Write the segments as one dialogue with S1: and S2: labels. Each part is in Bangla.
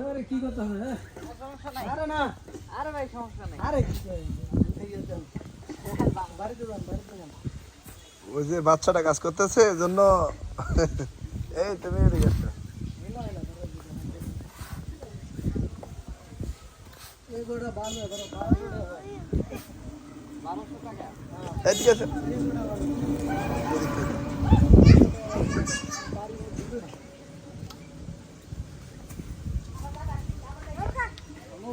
S1: আরে কি করতে হবে?
S2: সমস্যা নাই।
S1: আরে না।
S2: আরে ভাই সমস্যা নাই।
S1: আরে কি
S3: ওই যে বাচ্চাটা কাজ করতেছে এজন্য এই তুমি এদিকে আসো।
S1: এলো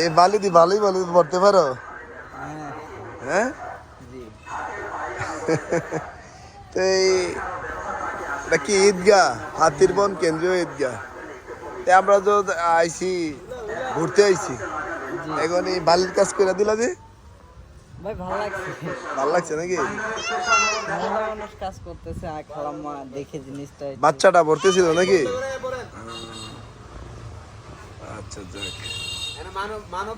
S1: এই
S2: বালি
S3: দি ভালোই ভালো পড়তে পারো?
S2: হ্যাঁ?
S3: তো এই এটা কি ঈদগাহ হাতির বন কেন্দ্রীয় ঈদগাহ তে আমরা তো আইছি ঘুরতে আইছি। এখন এই বালির কাজ করে দিলা যে?
S2: ভাই ভালো লাগছে।
S3: ভালো লাগছে নাকি?
S2: মানুষ কাজ করতেছে আর খালাম্মা দেখে জিনিসটা
S3: বাচ্চাটা ভরতেছিল নাকি? আচ্ছা যাক। Hermano, mano.